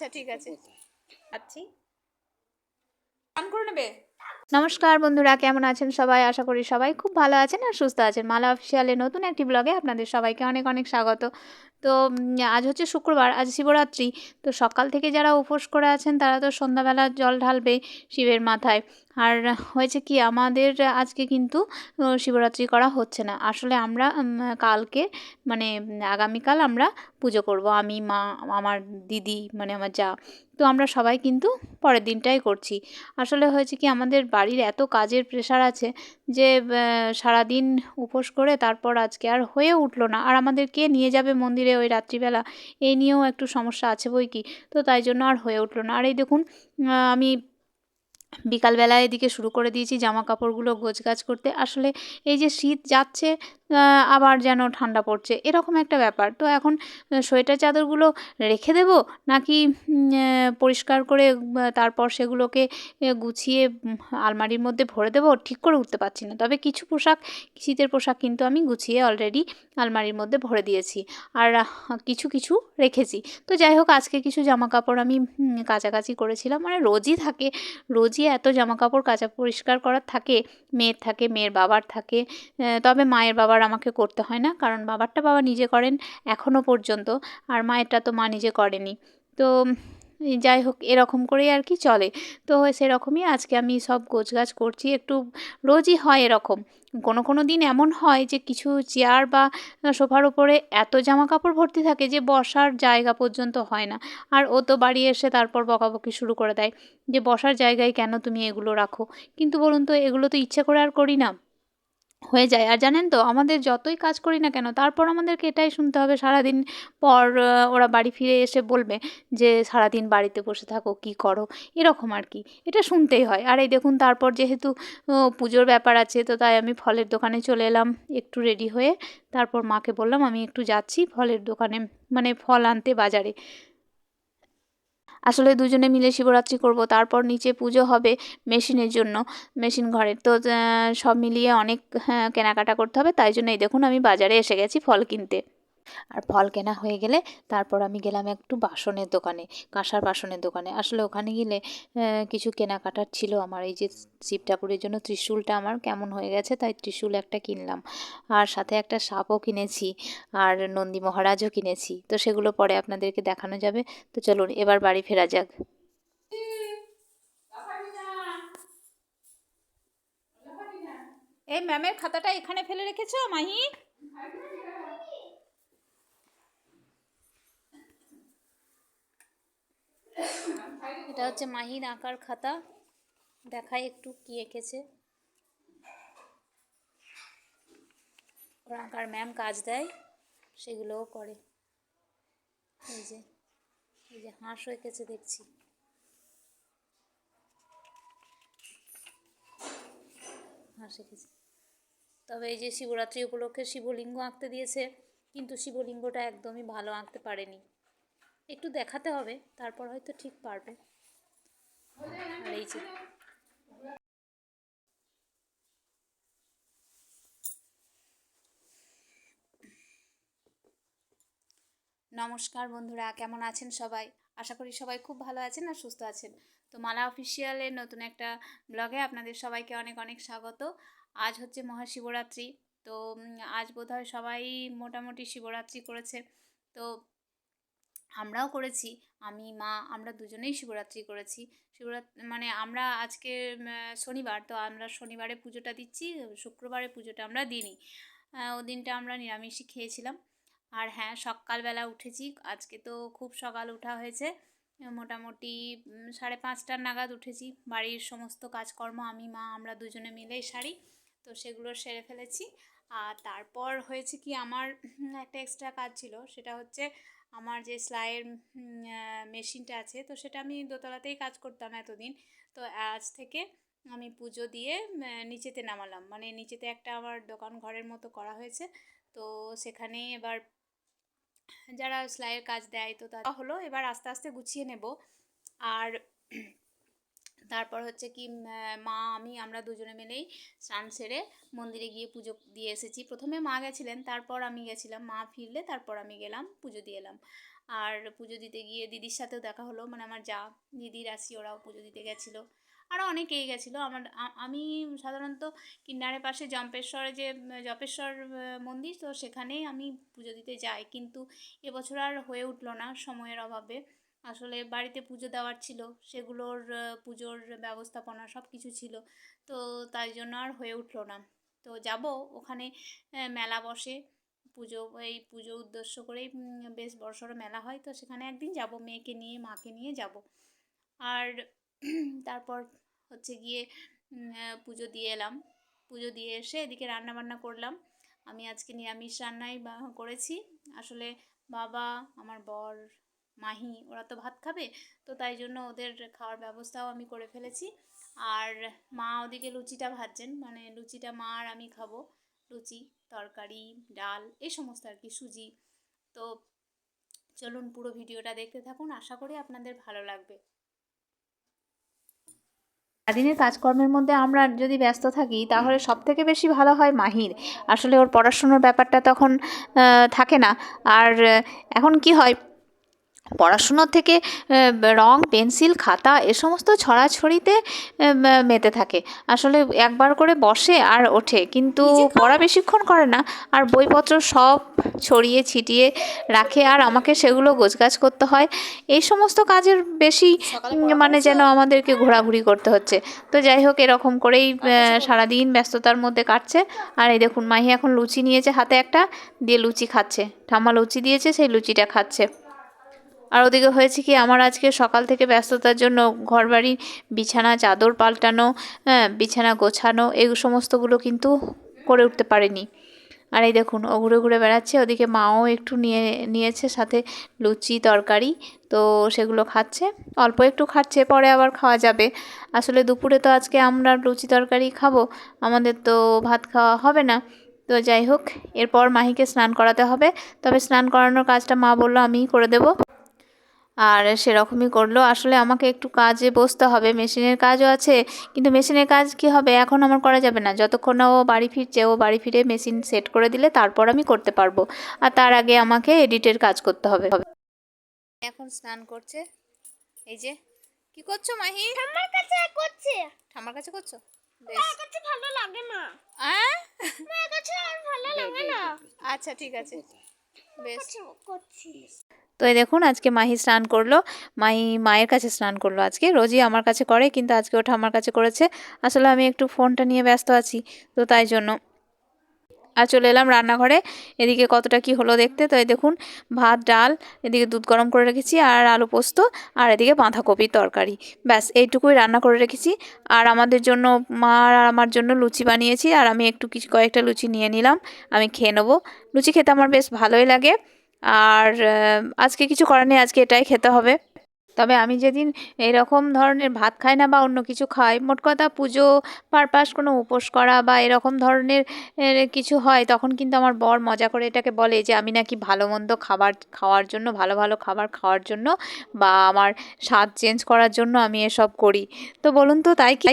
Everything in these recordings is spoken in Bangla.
আচ্ছা ঠিক আছে। আচ্ছা। অন করে নেবে? নমস্কার বন্ধুরা, কেমন আছেন সবাই? আশা করি সবাই খুব ভালো আছেন আর সুস্থ আছেন। মালা অফিসিয়ালের নতুন একটি ব্লগে আপনাদের সবাইকে অনেক অনেক স্বাগত। তো আজ হচ্ছে শুক্রবার, আজ শিবরাত্রি। তো সকাল থেকে যারা উপোস করে আছেন, তারা তো সন্ধ্যাবেলা জল ঢালবে শিবের মাথায়। আর হয়েছে কি, আমাদের আজকে কিন্তু শিবরাত্রি করা হচ্ছে না। আসলে আমরা কালকে মানে আগামীকাল আমরা পুজো করব। আমি, মা, আমার দিদি মানে আমার যা। তো আমরা সবাই কিন্তু পরের দিনটাই করছি। আসলে হয়েছে কি, আমাদের বাড়ির এত কাজের প্রেশার আছে যে সারা সারাদিন উপোস করে তারপর আজকে আর হয়ে উঠল না। আর আমাদের কে নিয়ে যাবে মন্দিরে ওই রাত্রিবেলা? এই নিয়েও একটু সমস্যা আছে বই কি? তো তাই জন্য আর হয়ে উঠল না। আর এই দেখুন আমি বিকালবেলা এদিকে শুরু করে দিয়েছি জামা কাপড়গুলো গোছগাছ করতে। আসলে এই যে শীত যাচ্ছে আবার যেন ঠান্ডা পড়ছে। এরকম একটা ব্যাপার। তো এখন সোয়েটার চাদরগুলো রেখে দেবো? নাকি পরিষ্কার করে তারপর সেগুলোকে গুছিয়ে আলমারির মধ্যে ভরে দেবো? ঠিক করে উঠতে পারছি না। তবে কিছু পোশাক, শীতের পোশাক কিন্তু আমি গুছিয়ে অলরেডি আলমারির মধ্যে ভরে দিয়েছি। আর কিছু কিছু রেখেছি। তো যাই হোক, আজকে কিছু জামা কাপড় আমি কাচাকাচি করেছিলাম। মানে রোজই থাকে, রোজই এত জামা কাপড় কাচা পরিষ্কার করার থাকে, মেয়ের থাকে, মেয়ের বাবার থাকে তবে মায়ের বাবার আমাকে করতে হয় না। কারণ বাবারটা বাবা নিজে করেন এখনও পর্যন্ত। আর মায়েরটা তো মা নিজে করেনি। তো যাই হোক, এরকম করেই আর কি চলে। তো সেরকমই আজকে আমি সব গোছগাছ করছি। একটু রোজই হয় এরকম। কোনো কোনো দিন এমন হয় যে কিছু চেয়ার বা সোফার উপরে এত জামা কাপড় ভর্তি থাকে যে বসার জায়গা পর্যন্ত হয় না। আর ও তো বাড়ি এসে তারপর বকাবকি শুরু করে দেয় যে বসার জায়গায় কেন তুমি এগুলো রাখো? কিন্তু বলুন তো, এগুলো তো ইচ্ছে করে আর করি না। হয়ে যায়। আর জানেন তো, আমাদের যতই কাজ করি না কেন, তারপর আমাদেরকে এটাই শুনতে হবে, সারাদিন পর ওরা বাড়ি ফিরে এসে বলবে যে, সারাদিন বাড়িতে বসে থাকো, কি করো? এরকম আর কি। এটা শুনতেই হয়। আর এই দেখুন, তারপর যেহেতু পুজোর ব্যাপার আছে, তো তাই আমি ফলের দোকানে চলে এলাম একটু রেডি হয়ে। তারপর মাকে বললাম, আমি একটু যাচ্ছি ফলের দোকানে মানে ফল আনতে বাজারে। আসলে দুজনে মিলে শিবরাত্রি করব তারপর নিচে পুজো হবে মেশিনের জন্য মেশিন ঘরের। তো সব মিলিয়ে অনেক হ্যাঁ, কেনাকাটা করতে হবে তাই জন্য এই দেখুন আমি বাজারে এসে গেছি ফল কিনতে। আর ফল কেনা হয়ে গেলে তারপর আমি গেলাম একটু বাসনের দোকানে, কাঁসার বাসনের দোকানে। আসলে ওখানে গেলে কিছু কেনাকাটার ছিল আমার। এই যে শিব ঠাকুরের জন্য ত্রিশূলটা আমার কেমন হয়ে গেছে তাই ত্রিশূল একটা কিনলাম। আর সাথে একটা সাপও কিনেছি আর নন্দী মহারাজও কিনেছি। তো সেগুলো পরে আপনাদেরকে দেখানো যাবে। তো চলুন, এবার বাড়ি ফেরা যাক। এই ম্যামের খাতাটা এখানে ফেলে রেখেছো, মাহি? এটা হচ্ছে মাহির আঁকার খাতা। দেখায় একটু কি এঁকেছে। ওর আঁকার ম্যাম কাজ দেয়, সেগুলোও করে। এই যে এই যে হাঁসও এঁকেছে, দেখছি। হাঁস এঁকেছে। তবে এই যে শিবরাত্রি উপলক্ষে শিবলিঙ্গ আঁকতে দিয়েছে, কিন্তু শিবলিঙ্গটা একদমই ভালো আঁকতে পারেনি। একটু দেখাতে হবে, তারপর হয়তো ঠিক পারবে। এই যে নমস্কার বন্ধুরা, কেমন আছেন সবাই? আশা করি সবাই খুব ভালো আছেন আর সুস্থ আছেন। তো মালা অফিসিয়ালের নতুন একটা ব্লগে আপনাদের সবাইকে অনেক অনেক স্বাগত। আজ হচ্ছে মহাশিবরাত্রি, তো আজ বোধহয় সবাই মোটামুটি শিবরাত্রি করেছে। তো আমরাও করেছি। আমি, মা, আমরা দুজনেই শিবরাত্রি করেছি। শিবরাত্রি মানে আমরা আজকে শনিবার, তো আমরা শনিবারে পুজোটা দিচ্ছি, শুক্রবারে পুজোটা আমরা দিইনি। দিনটা আমরা নিরামিষই খেয়েছিলাম। আর হ্যাঁ সকালবেলা উঠেছি। আজকে তো খুব সকাল ওঠা হয়েছে। মোটামুটি সাড়ে পাঁচটার নাগাদ উঠেছি। বাড়ির সমস্ত কাজকর্ম, আমি, মা, আমরা দুজনে মিলেই সারি, তো সেগুলো সেরে ফেলেছি। আর তারপর হয়েছে কি, আমার একটা এক্সট্রা কাজ ছিল, সেটা হচ্ছে আমার যে সেলাইয়ের মেশিনটা আছে, তো সেটা আমি দোতলাতেই কাজ করতাম এতদিন। তো আজ থেকে আমি পুজো দিয়ে নিচেতে নামালাম। মানে নিচেতে একটা আমার দোকান ঘরের মতো করা হয়েছে। তো সেখানেই এবার যারা সেলাইয়ের কাজ দেয়, তো তা হলো, এবার আস্তে আস্তে গুছিয়ে নেব। আর তারপর হচ্ছে কি মা, আমি, আমরা দুজনে মিলেই স্নান সেরে মন্দিরে গিয়ে পুজো দিয়ে এসেছি। প্রথমে মা গেছিলেন, তারপর আমি গেছিলাম। মা ফিরলে, তারপর আমি গেলাম, পুজো দিয়ে এলাম। আর পুজো দিতে গিয়ে দিদির সাথেও দেখা হলো মানে আমার যা দিদির আসি, ওরাও পুজো দিতে গেছিল। আরও অনেকেই গেছিল। আমার আমি সাধারণত কিন্নারের পাশে জম্পেশ্বরে যে, জপেশ্বর মন্দির, তো সেখানেই আমি পুজো দিতে যাই। কিন্তু এবছর আর হয়ে উঠল না সময়ের অভাবে। আসলে বাড়িতে পুজো দেওয়ার ছিল, সেগুলোর পুজোর ব্যবস্থাপনা সব কিছু ছিল। তো তাই জন্য আর হয়ে উঠল না। তো যাব ওখানে মেলা বসে। পুজো, এই পুজো উদ্দেশ্য করেই বেশ বড়সড় মেলা হয়। তো সেখানে একদিন যাব, মেয়েকে নিয়ে, মাকে নিয়ে যাব। আর তারপর হচ্ছে গিয়ে পুজো দিয়ে এলাম। পুজো দিয়ে এসে এদিকে রান্না বান্না করলাম। আমি আজকে নিরামিষ রান্নাই করেছি। আসলে বাবা, আমার বর মাহি ওরা তো ভাত খাবে তো তাই জন্য ওদের খাওয়ার ব্যবস্থাও আমি করে ফেলেছি। আর মা ওদিকে লুচিটা ভাজছেন মানে লুচিটা মা আর আমি খাব। লুচি তরকারি ডাল এই সমস্ত আর কি সুজি। তো চলুন পুরো ভিডিওটা দেখতে থাকুন আশা করি আপনাদের ভালো লাগবে। সারাদিনের কাজকর্মের মধ্যে আমরা যদি ব্যস্ত থাকি তাহলে সব থেকে বেশি ভালো হয় মাহির। আসলে ওর পড়াশুনোর ব্যাপারটা তখন থাকে না। আর এখন কি হয় পড়াশুনোর থেকে রং পেন্সিল খাতা এ সমস্ত ছড়াছড়িতে মেতে থাকে। আসলে একবার করে বসে আর ওঠে কিন্তু পড়া বেশিক্ষণ করে না আর বইপত্র সব ছড়িয়ে ছিটিয়ে রাখে আর আমাকে সেগুলো গোছগাছ করতে হয়। এই সমস্ত কাজের বেশি মানে যেন আমাদেরকে ঘোরাঘুরি করতে হচ্ছে। তো যাই হোক এরকম করেই সারাদিন ব্যস্ততার মধ্যে কাটছে। আর এই দেখুন মাহি এখন লুচি নিয়েছে হাতে একটা দিয়ে লুচি খাচ্ছে। ঠাম্মা লুচি দিয়েছে সেই লুচিটা খাচ্ছে। আর ওদিকে হয়েছে কি, আমার আজকে সকাল থেকে ব্যস্ততার জন্য ঘরবাড়ি, বিছানা, চাদর পাল্টানো হ্যাঁ বিছানা গোছানো, এই সমস্তগুলো কিন্তু করে উঠতে পারেনি। আর এই দেখুন, ও ঘুরে ঘুরে বেড়াচ্ছে, ওদিকে মাও একটু নিয়ে, নিয়েছে সাথে লুচি, তরকারি, তো সেগুলো খাচ্ছে, অল্প একটু খাচ্ছে, পরে আবার খাওয়া যাবে। আসলে দুপুরে তো আজকে আমরা লুচি, তরকারি খাব, আমাদের তো ভাত খাওয়া হবে না। তো যাই হোক, এরপর মাহিকে স্নান করাতে হবে, তবে স্নান করানোর কাজটা মা বলল, আমিই করে দেবো। আর সেরকমই করল। আসলে আমাকে একটু কাজে বসতে হবে মেশিনের কাজও আছে কিন্তু মেশিনের কাজ কি হবে? এখন আমার করা যাবে না। যতক্ষণ না ও বাড়ি ফিরছে ও বাড়ি ফিরে মেশিন সেট করে দিলে তারপর আমি করতে পারব। আর তার আগে আমাকে এডিটের কাজ করতে হবে। এখন স্নান করছে। এই যে কি করছ মাহি? আমার কাছে করছে। ঠাম্মার কাছে করছ? আমার কাছে ভালো লাগে না। আহ? আমার কাছে ভালো লাগে না। আচ্ছা ঠিক আছে। বেশ। করছি। তো এই দেখুন, আজকে মাহি স্নান করল। মাহি মায়ের কাছে স্নান করল আজকে। রোজই আমার কাছে করে, কিন্তু আজকে ওটা আমার কাছে করেছে। আসলে আমি একটু ফোনটা নিয়ে ব্যস্ত আছি, তো তাই জন্য। আর চলে এলাম রান্নাঘরে। এদিকে কতটা কি হলো দেখতে? তো এই দেখুন, ভাত, ডাল, এদিকে দুধ গরম করে রেখেছি আর আলু পোস্ত, আর এদিকে বাঁধাকপির তরকারি। ব্যাস, এইটুকুই রান্না করে রেখেছি। আর আমাদের জন্য, মা আর আমার জন্য লুচি বানিয়েছি। আর আমি একটু কিছু কয়েকটা লুচি নিয়ে নিলাম। আমি খেয়ে নেব। লুচি খেতে আমার বেশ ভালোই লাগে। আর আজকে কিছু করার নেই, আজকে এটাই খেতে হবে। তবে আমি যেদিন এরকম ধরনের ভাত খাই না বা অন্য কিছু খাই, মোট কথা পুজো পারপাস কোনো উপোস করা বা এরকম ধরনের কিছু হয়, তখন কিন্তু আমার বর মজা করে এটাকে বলে যে, আমি নাকি ভালো মন্দ খাবার, খাওয়ার জন্য, ভালো ভালো খাবার খাওয়ার জন্য বা আমার স্বাদ চেঞ্জ করার জন্য আমি এসব করি। তো বলুন তো, তাই কি?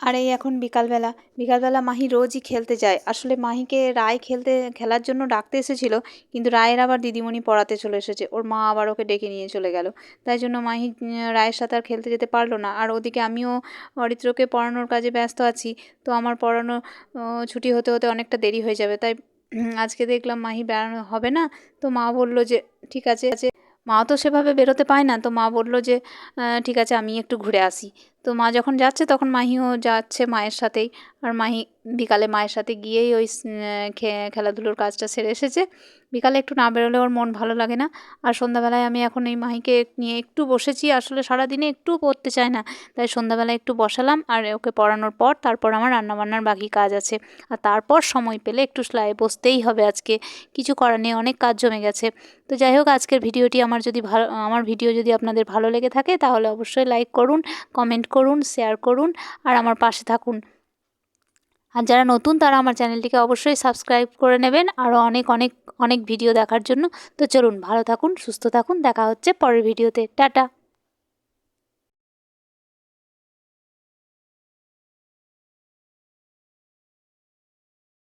আর এই এখন বিকালবেলা। বিকালবেলা মাহি রোজই খেলতে যায়। আসলে মাহিকে রায় খেলতে, খেলার জন্য ডাকতে এসেছিল, কিন্তু রায়ের আবার দিদিমণি পড়াতে চলে এসেছে। ওর মা আবার ওকে ডেকে নিয়ে চলে গেল। তাই জন্য মাহি রায়ের সাথে আর খেলতে যেতে পারল না। আর ওদিকে আমিও অরিত্রকে পড়ানোর কাজে ব্যস্ত আছি। তো আমার পড়ানো ছুটি হতে হতে অনেকটা দেরি হয়ে যাবে। তাই আজকে দেখলাম মাহি বেড়ানো হবে না। তো মা বলল যে, ঠিক আছে। মা তো সেভাবে বেরোতে পায় না। তো মা বলল যে ঠিক আছে আমি একটু ঘুরে আসি। তো মা যখন যাচ্ছে তখন মাহিও যাচ্ছে মায়ের সাথেই। আর মাহি বিকালে মায়ের সাথে গিয়েই ওই খেলাধুলোর কাজটা সেরে এসেছে। বিকালে একটু না বেরোলে ওর মন ভালো লাগে না। আর সন্ধ্যাবেলায় আমি এখন এই মাহিকে নিয়ে একটু বসেছি। আসলে সারাদিনে একটু পড়তে চায় না। তাই সন্ধ্যাবেলায় একটু বসালাম আর ওকে পড়ানোর পর তারপর আমার রান্নাবান্নার বাকি কাজ আছে। আর তারপর সময় পেলে একটু সেলাই বসতেই হবে আজকে। কিছু করার নেই, অনেক কাজ জমে গেছে। তো যাই হোক, আজকের ভিডিওটি আমার যদি ভালো আমার ভিডিও যদি আপনাদের ভালো লেগে থাকে তাহলে অবশ্যই লাইক করুন, কমেন্ট করুন শেয়ার করুন আর আমার পাশে থাকুন। আর যারা নতুন, তারা আমার চ্যানেলটিকে অবশ্যই সাবস্ক্রাইব করে নেবেন। আরও অনেক অনেক অনেক ভিডিও দেখার জন্য। তো চলুন, ভালো থাকুন, সুস্থ থাকুন। দেখা হচ্ছে পরের ভিডিওতে টাটা!